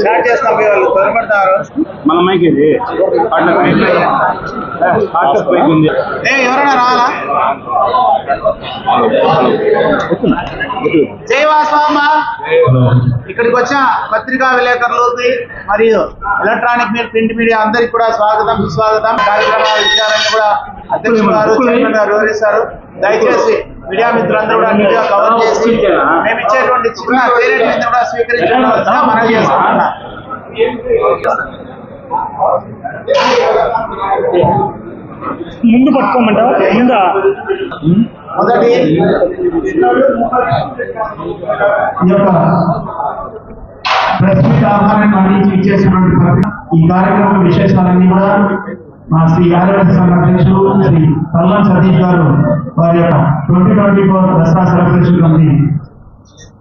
Start చేస్తాం వాళ్ళు త్వరపడతారు మన మైక్ ఇది. మైక్ లేదు. ఏ, ఉంది. ఎవరైనా రావాలా? జై వాసవమ్మ ఇక్కడికి వచ్చిన పత్రికా విలేకరులకి మరియు ఎలక్ట్రానిక్ మీడియా ప్రింట్ మీడియా అందరికి కూడా స్వాగతం సుస్వాగతం. కార్యక్రమాల విషయాలన్నీ కూడా అధ్యక్షులు గారు చైర్మన్ గారు వివరిస్తారు. దయచేసి మీడియా మిత్రులందరూ కూడా నీట్గా కవర్ చేసి మేము ఇచ్చేటువంటి చిన్న పేరెంట్ కూడా స్వీకరించడం మనం చేసుకుంటున్నాం ముందు పట్టుకోమంటావా? ముందా? మొదటి. ఈ యొక్క ప్రెస్ మీట్ ఆహ్వానాన్ని అందించి ఇచ్చేసినటువంటి ఈ కార్యక్రమం విశేషాలన్నీ కూడా మా శ్రీ యాదవ సంఘ అధ్యక్షులు శ్రీ పల్లం సతీష్ గారు వారి యొక్క twenty twenty four Dasara celebration committee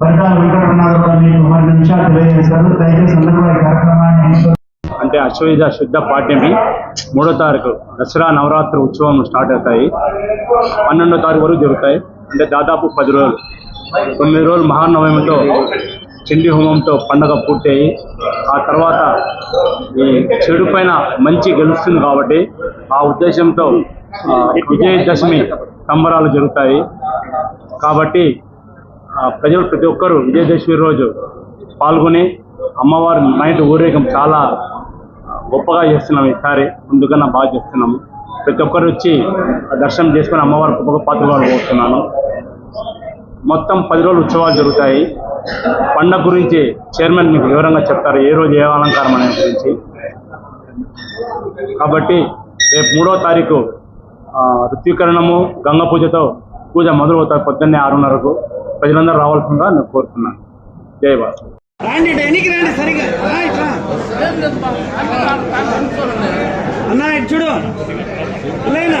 Paritala Venkataramana గారు మీకు మరి నిమిషాలు తెలియజేశారు. దయచేసి అందరూ కూడా కార్యక్రమాన్ని అంటే అశ్వయుధ శుద్ధ పాఠ్యమి మూడో తారీఖు దసరా నవరాత్రి ఉత్సవం స్టార్ట్ అవుతాయి. పన్నెండో తారీఖు వరకు జరుగుతాయి. అంటే దాదాపు పది రోజులు. తొమ్మిది రోజులు మహానవమితో చండీ హోమంతో పండగ పూర్తయి ఆ తర్వాత ఈ చెడు పైన మంచి గెలుస్తుంది కాబట్టి ఆ ఉద్దేశంతో విజయదశమి సంబరాలు జరుగుతాయి. కాబట్టి ప్రజలు ప్రతి ఒక్కరూ విజయదశమి రోజు పాల్గొని అమ్మవారి నైట్ ఊరేగం చాలా గొప్పగా చేస్తున్నాం ఈసారి. ముందుకన్నా బాగా చేస్తున్నాము. ప్రతి ఒక్కరు వచ్చి దర్శనం చేసుకుని అమ్మవారి గొప్ప పాత్రలు కోరుతున్నాను మొత్తం పది రోజులు ఉత్సవాలు జరుగుతాయి. పండగ గురించి చైర్మన్ మీకు వివరంగా చెప్తారు. ఏ రోజు ఏ అలంకారం అనే గురించి. కాబట్టి రేపు మూడో తారీఖు ఆ, ఋత్వీకరణము గంగ పూజతో పూజ మొదలవుతారు పొద్దున్నే ఆరున్నరకు. ప్రజలందరూ రావాల్సిందిగా నేను కోరుతున్నాను. జై బాబు రండి ఇటు సరిగా ఇటు చూడు. లేనా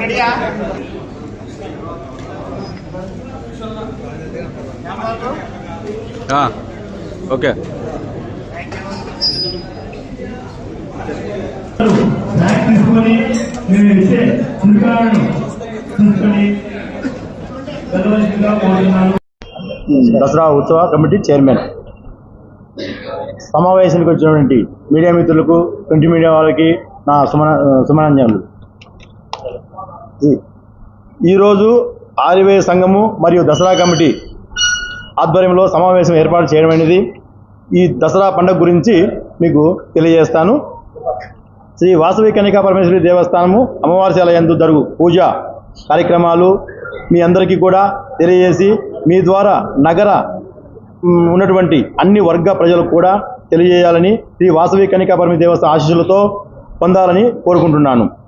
రెడీయా ఓకే బ్యాగ్ తీసుకొని మేము ఇచ్చే చిరుకాలను తీసుకొని దసరా ఉత్సవ కమిటీ చైర్మన్. సమావేశానికి వచ్చినటువంటి మీడియా మిత్రులకు ప్రింట్ మీడియా వాళ్ళకి నా సుమన సుమనాంజనులు. ఈరోజు ఆర్యవేద సంఘము మరియు దసరా కమిటీ ఆధ్వర్యంలో సమావేశం ఏర్పాటు చేయడం అనేది ఈ దసరా పండుగ గురించి మీకు తెలియజేస్తాను. శ్రీ వాసవి కన్యకా పరమేశ్వరి దేవస్థానము అమ్మవారి జరుగు పూజ కార్యక్రమాలు మీ అందరికీ కూడా తెలియజేసి మీ ద్వారా నగర ఉన్నటువంటి అన్ని వర్గ ప్రజలకు కూడా తెలియజేయాలని శ్రీ వాసవి కన్యకా పరమేశ్వరి దేవస్థాన ఆశీస్సులతో పొందాలని కోరుకుంటున్నాను.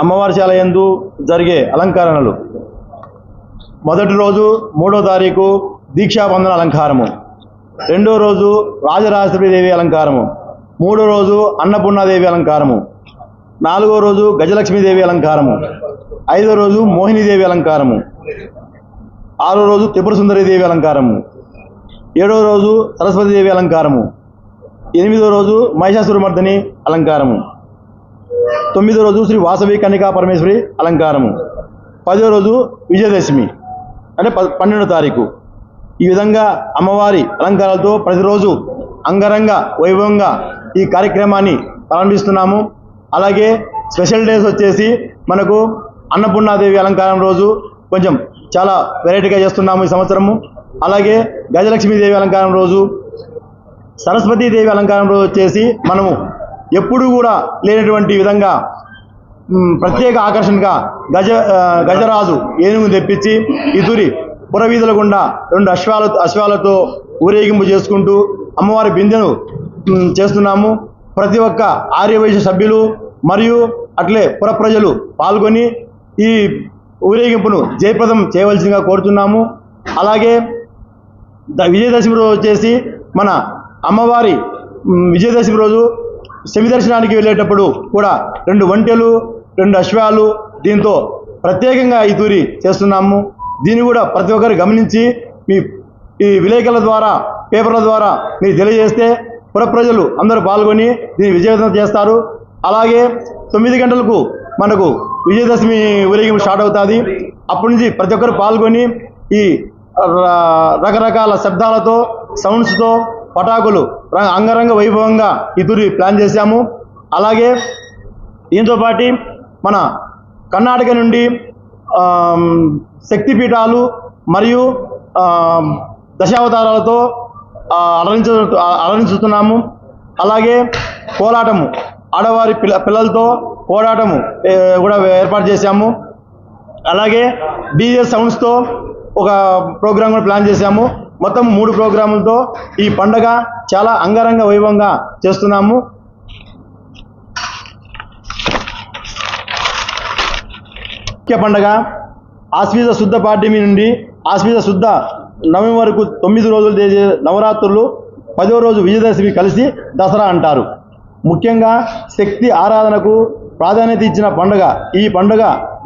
అమ్మవారి యందు జరిగే అలంకరణలు. మొదటి రోజు మూడో తారీఖు దీక్షాబంధన అలంకారము. రెండో రోజు రాజరాజేశ్వరీదేవి అలంకారము. మూడో రోజు అన్నపూర్ణాదేవి అలంకారము. నాలుగో రోజు గజలక్ష్మీదేవి అలంకారము. ఐదో రోజు మోహినీదేవి అలంకారము. ఆరో రోజు త్రిపుర సుందరీదేవి అలంకారము. ఏడో రోజు సరస్వతీదేవి అలంకారము. ఎనిమిదో రోజు మహిషాసురమర్దిని అలంకారము. తొమ్మిదో రోజు శ్రీ వాసవి కన్నికా పరమేశ్వరి అలంకారము. పదో రోజు విజయదశమి అంటే ప పన్నెండో తారీఖు. ఈ విధంగా అమ్మవారి అలంకారాలతో ప్రతిరోజు అంగరంగ వైభవంగా ఈ కార్యక్రమాన్ని ప్రారంభిస్తున్నాము. అలాగే స్పెషల్ డేస్ వచ్చేసి మనకు అన్నపూర్ణాదేవి అలంకారం రోజు కొంచెం చాలా వెరైటీగా చేస్తున్నాము ఈ సంవత్సరము. అలాగే గజలక్ష్మీదేవి అలంకారం రోజు సరస్వతీదేవి అలంకారం రోజు వచ్చేసి మనము ఎప్పుడు కూడా లేనటువంటి విధంగా ప్రత్యేక ఆకర్షణగా గజ గజరాజు ఏనుగు తెప్పించి ఇదురి పురవీధుల గుండా రెండు అశ్వాల అశ్వాలతో ఊరేగింపు చేసుకుంటూ అమ్మవారి బిందెను చేస్తున్నాము. ప్రతి ఒక్క ఆర్యవైశ్య సభ్యులు మరియు అట్లే పుర ప్రజలు పాల్గొని ఈ ఊరేగింపును జయప్రదం చేయవలసిందిగా కోరుతున్నాము. అలాగే ద విజయదశమి రోజు వచ్చేసి మన అమ్మవారి విజయదశమి రోజు శమి దర్శనానికి వెళ్ళేటప్పుడు కూడా రెండు ఒంటెలు రెండు అశ్వాలు దీంతో ప్రత్యేకంగా ఈ తూరి చేస్తున్నాము. దీన్ని కూడా ప్రతి ఒక్కరు గమనించి మీ ఈ విలేకరుల ద్వారా పేపర్ల ద్వారా మీరు తెలియజేస్తే పుర ప్రజలు అందరూ పాల్గొని దీన్ని విజయవంతం చేస్తారు. అలాగే తొమ్మిది గంటలకు మనకు విజయదశమి ఊరేగింపు స్టార్ట్ అవుతుంది. అప్పటి నుంచి ప్రతి ఒక్కరు పాల్గొని ఈ రకరకాల శబ్దాలతో సౌండ్స్తో పటాకులు అంగరంగ వైభవంగా ఈ తూరి ప్లాన్ చేశాము. అలాగే దీంతో పాటు మన కర్ణాటక నుండి శక్తిపీఠాలు మరియు దశావతారాలతో అలరించ అలరించుతున్నాము. అలాగే కోలాటము ఆడవారి పిల్ల పిల్లలతో కోలాటము కూడా ఏర్పాటు చేశాము. అలాగే డీజే సౌండ్స్తో ఒక ప్రోగ్రామ్ కూడా ప్లాన్ చేశాము. మొత్తం మూడు ప్రోగ్రాములతో ఈ పండగ చాలా అంగరంగ వైభవంగా చేస్తున్నాము. ముఖ్య పండగ ఆశ్వీజ శుద్ధ పాఠ్యమి నుండి ఆశ్వీజ శుద్ధ నవమి వరకు తొమ్మిది రోజులు చేసే నవరాత్రులు పదో రోజు విజయదశమి కలిసి దసరా అంటారు. ముఖ్యంగా శక్తి ఆరాధనకు ప్రాధాన్యత ఇచ్చిన పండుగ ఈ పండుగ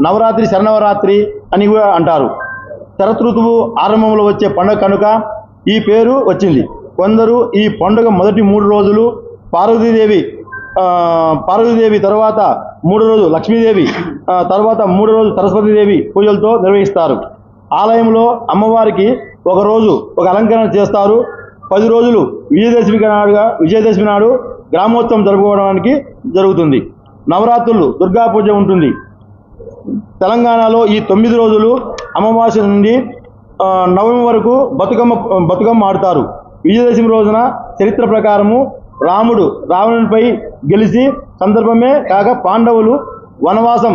నవరాత్రి శరణవరాత్రి అని కూడా అంటారు. శరతృతువు ఆరంభంలో వచ్చే పండుగ కనుక ఈ పేరు వచ్చింది. కొందరు ఈ పండుగ మొదటి మూడు రోజులు పార్వతీదేవి పార్వతీదేవి తర్వాత మూడు రోజు లక్ష్మీదేవి తర్వాత మూడు రోజు సరస్వతీదేవి పూజలతో నిర్వహిస్తారు. ఆలయంలో అమ్మవారికి ఒక రోజు ఒక అలంకరణ చేస్తారు. పది రోజులు విజయదశమి నాడుగా విజయదశమి నాడు గ్రామోత్సవం జరుపుకోవడానికి జరుగుతుంది. నవరాత్రులు దుర్గా పూజ ఉంటుంది. తెలంగాణలో ఈ తొమ్మిది రోజులు అమావాస్య నుండి నవంబర్ నవమి వరకు బతుకమ్మ బతుకమ్మ ఆడతారు. విజయదశమి రోజున చరిత్ర ప్రకారము రాముడు రావణునిపై గెలిచి సందర్భమే కాక పాండవులు వనవాసం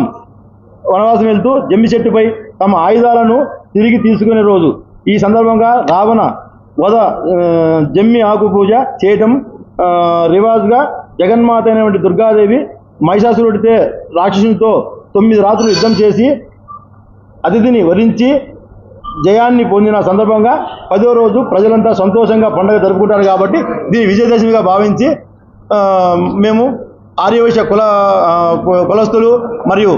వనవాసం వెళ్తూ జమ్మి చెట్టుపై తమ ఆయుధాలను తిరిగి తీసుకునే రోజు. ఈ సందర్భంగా రావణ వద జమ్మి ఆకు పూజ చేయటం రివాజ్గా జగన్మాత అయినటువంటి దుర్గాదేవి మహిషాసురుడితే రాక్షసునితో తొమ్మిది రాత్రులు యుద్ధం చేసి అతిథిని వరించి జయాన్ని పొందిన సందర్భంగా పదో రోజు ప్రజలంతా సంతోషంగా పండుగ జరుపుకుంటారు కాబట్టి దీన్ని విజయదశమిగా భావించి మేము ఆర్యవైశ్య కుల కులస్తులు మరియు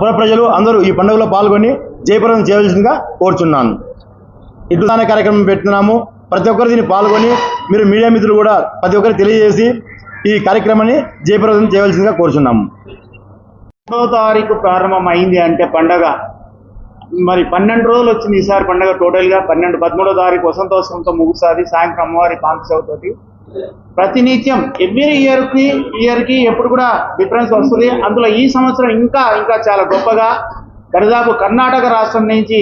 కుల ప్రజలు అందరూ ఈ పండుగలో పాల్గొని జయప్రదం చేయవలసిందిగా కోరుచున్నాను. ఇటు కార్యక్రమం పెడుతున్నాము. ప్రతి ఒక్కరు దీన్ని పాల్గొని మీరు మీడియా మిత్రులు కూడా ప్రతి ఒక్కరు తెలియజేసి ఈ కార్యక్రమాన్ని జయప్రదం చేయవలసిందిగా కోరుచున్నాము. మూడో తారీఖు ప్రారంభం అయింది అంటే పండగ. మరి పన్నెండు రోజులు వచ్చింది ఈసారి పండగ టోటల్గా. పన్నెండు పదమూడో తారీఖు వసంతోత్సవంతో ముగుసాది సాయంత్రం అమ్మవారి పాంచవతోటి ప్రతినిత్యం ఎవ్రీ ఇయర్కి ఇయర్కి ఎప్పుడు కూడా డిఫరెన్స్ వస్తుంది. అందులో ఈ సంవత్సరం ఇంకా ఇంకా చాలా గొప్పగా దరిదాపు కర్ణాటక రాష్ట్రం నుంచి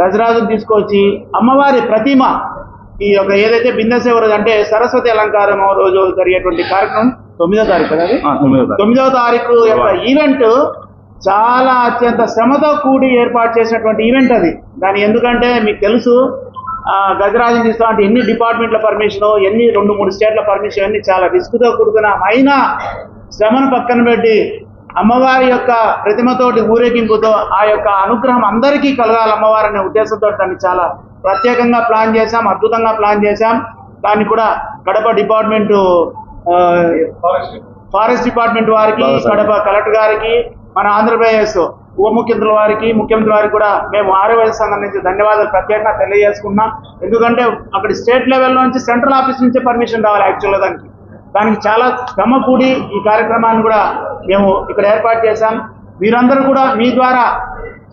గజరాజును తీసుకొచ్చి అమ్మవారి ప్రతిమ ఈ యొక్క ఏదైతే బిందసేవ రోజు అంటే సరస్వతి అలంకారం రోజు జరిగేటువంటి కార్యక్రమం తొమ్మిదో తారీఖు కదా అది? తొమ్మిదవ తారీఖు. యొక్క ఈవెంట్ చాలా అత్యంత శ్రమతో కూడి ఏర్పాటు చేసినటువంటి ఈవెంట్ అది. దాని ఎందుకంటే మీకు తెలుసు ఆ, గజరాజుని తీస్తాం అంటే ఎన్ని డిపార్ట్మెంట్ల పర్మిషన్ ఎన్ని రెండు మూడు స్టేట్ల పర్మిషన్ అన్ని చాలా రిస్క్తో కూడుకున్న అయినా శ్రమను పక్కన పెట్టి అమ్మవారి యొక్క ప్రతిమతోటి ఊరేగింపుతో ఆ యొక్క అనుగ్రహం అందరికీ కలగాలి అమ్మవారి అనే ఉద్దేశంతో దాన్ని చాలా ప్రత్యేకంగా ప్లాన్ చేశాం అద్భుతంగా ప్లాన్ చేశాం. దాన్ని కూడా కడప డిపార్ట్మెంటు ఫారెస్ట్ డిపార్ట్మెంట్ వారికి కడప కలెక్టర్ గారికి మన ఆంధ్రప్రదేశ్ ఉప ముఖ్యమంత్రుల వారికి ముఖ్యమంత్రి వారికి కూడా మేము ఆరోగ్య సంఘం నుంచి ధన్యవాదాలు ప్రత్యేకంగా తెలియజేసుకున్నాం ఎందుకంటే అక్కడ స్టేట్ లెవెల్ నుంచి సెంట్రల్ ఆఫీస్ నుంచే పర్మిషన్ రావాలి యాక్చువల్గా దానికి. దానికి చాలా శ్రమ కూడి ఈ కార్యక్రమాన్ని కూడా మేము ఇక్కడ ఏర్పాటు చేశాం. మీరందరూ కూడా మీ ద్వారా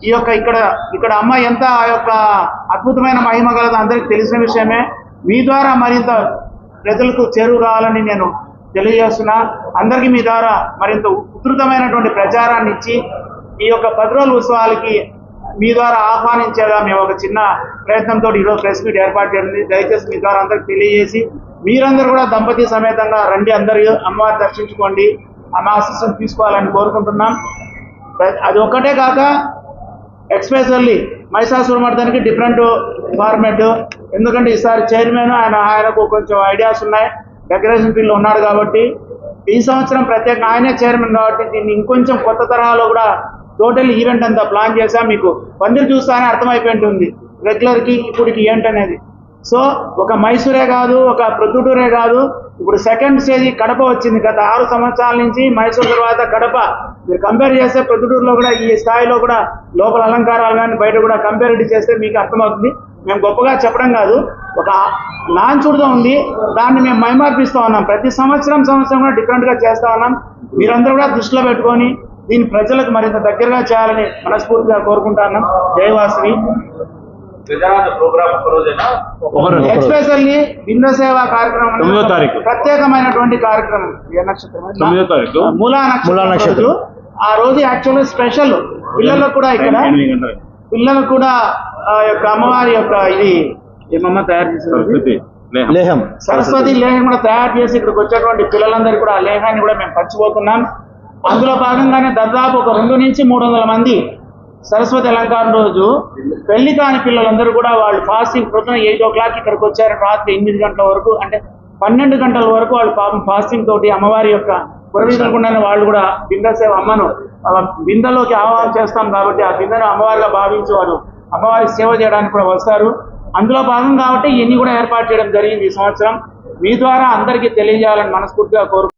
ఈ యొక్క ఇక్కడ ఇక్కడ అమ్మ ఎంత ఆ యొక్క అద్భుతమైన మహిమ కలదో అందరికీ తెలిసిన విషయమే. మీ ద్వారా మరింత ప్రజలకు చేరువు రావాలని నేను తెలియజేస్తున్నా. అందరికీ మీ ద్వారా మరింత ఉధృతమైనటువంటి ప్రచారాన్ని ఇచ్చి ఈ యొక్క పది రోజుల ఉత్సవాలకి మీ ద్వారా ఆహ్వానించేలా మేము ఒక చిన్న ప్రయత్నంతో ఈరోజు ప్రెస్ మీట్ ఏర్పాటు చేయండి దయచేసి మీ ద్వారా అందరికి తెలియజేసి మీరందరూ కూడా దంపతి సమేతంగా రండి అందరూ అమ్మవారిని దర్శించుకోండి ఆమె ఆశీస్సును తీసుకోవాలని కోరుకుంటున్నాం. అది ఒక్కటే కాక మైసాసుర మర్దానికి డిఫరెంట్ ఫార్మాట్ ఎందుకంటే ఈసారి చైర్మన్ ఆయన ఆయనకు కొంచెం ఐడియాస్ ఉన్నాయి. డెకరేషన్ పిల్లలు ఉన్నాడు కాబట్టి ఈ సంవత్సరం ప్రత్యేకంగా ఆయనే చైర్మన్ కాబట్టి దీన్ని ఇంకొంచెం కొత్త తరహాలో కూడా టోటల్ ఈవెంట్ అంతా ప్లాన్ చేశాం. మీకు పందిరి చూస్తానే అర్థమైపోయి ఉంటుంది రెగ్యులర్కి ఇప్పటికి ఏంటనేది సో ఒక మైసూరే కాదు ఒక ప్రొద్దుటూరే కాదు ఇప్పుడు సెకండ్ స్టేజ్ కడప వచ్చింది. గత ఆరు సంవత్సరాల నుంచి మైసూర్ తర్వాత కడప. మీరు కంపేర్ చేస్తే ప్రొద్దుటూరులో కూడా ఈ స్థాయిలో కూడా లోపల అలంకారాలు కానీ బయట కూడా కంపేరిటీ చేస్తే మీకు అర్థమవుతుంది. మేము గొప్పగా చెప్పడం కాదు. ఒక నాంచుడుగా ఉంది. దాన్ని మేము మైమార్పిస్తూ ఉన్నాం. ప్రతి సంవత్సరం సంవత్సరం కూడా డిఫరెంట్గా చేస్తూ ఉన్నాం. మీరందరూ కూడా దృష్టిలో పెట్టుకొని దీన్ని ప్రజలకు మరింత దగ్గరగా చేయాలని మనస్ఫూర్తిగా కోరుకుంటున్నాం జయవాసిని ఎక్స్పెషల్లీ సేవ కార్యక్రమం తొమ్మిదో తారీఖు. ప్రత్యేకమైన కార్యక్రమం. ఏ నక్షత్రం అది? తొమ్మిదో తారీఖు. మూలా నక్షత్రం మూలా నక్షత్రం. ఆ రోజు యాక్చువల్లీ స్పెషల్. పిల్లలకు కూడా ఇక్కడ పిల్లలకు కూడా ఆ యొక్క అమ్మవారి యొక్క ఇది ఏమమ్మ తయారు లేహం. లేహం. సరస్వతి. లేహం కూడా తయారు చేసి ఇక్కడికి వచ్చేటువంటి పిల్లలందరికీ కూడా ఆ లేహాన్ని కూడా మేము పంచిపోతున్నాం. అందులో భాగంగానే దాదాపు ఒక రెండు నుంచి మూడు వందల మంది సరస్వతి అలంకారం రోజు పెళ్ళి కాని పిల్లలందరూ కూడా వాళ్ళు ఫాస్టింగ్ ప్రొద్దున ఎయిట్ ఓ క్లాక్ ఇక్కడికి వచ్చారు రాత్రి ఎనిమిది గంటల వరకు అంటే పన్నెండు గంటల వరకు వాళ్ళు పాపం ఫాస్టింగ్ తోటి అమ్మవారి యొక్క పురవీధులకుండానే వాళ్ళు కూడా బిందె సేవ అమ్మను ఆ బిందెలోకి ఆహ్వానం చేస్తాం కాబట్టి ఆ బిందెను అమ్మవారిగా భావించి వారు అమ్మవారి సేవ చేయడానికి కూడా వస్తారు. అందులో భాగం కాబట్టి ఇవన్నీ కూడా ఏర్పాటు చేయడం జరిగింది ఈ సంవత్సరం. మీ ద్వారా అందరికీ తెలియజేయాలని మనస్ఫూర్తిగా కోరు